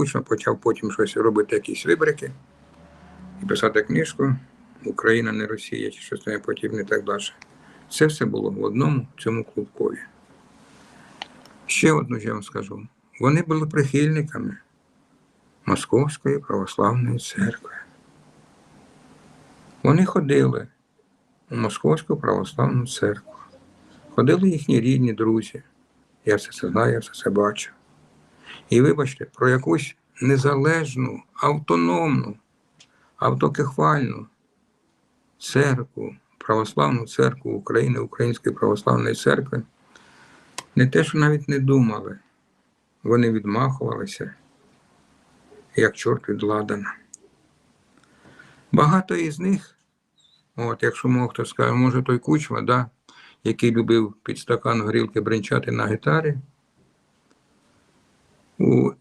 Кучма почав потім щось робити, якісь вибрики і писати книжку Україна не Росія чи щось подібне і так далі. Це все було в одному цьому клубкові. Ще одну я вам скажу. Вони були прихильниками Московської православної церкви. Вони ходили у Московську православну церкву. Ходили їхні рідні друзі. Я все це знаю, я все це бачу. І вибачте, про якусь незалежну, автономну, автокефальну церкву, православну церкву України, Української православної церкви, не те, що навіть не думали. Вони відмахувалися, як чорт від ладана. Багато із них, от, якщо мог хто скаже, може той кучма, да, який любив під стакан горілки бренчати на гітарі, у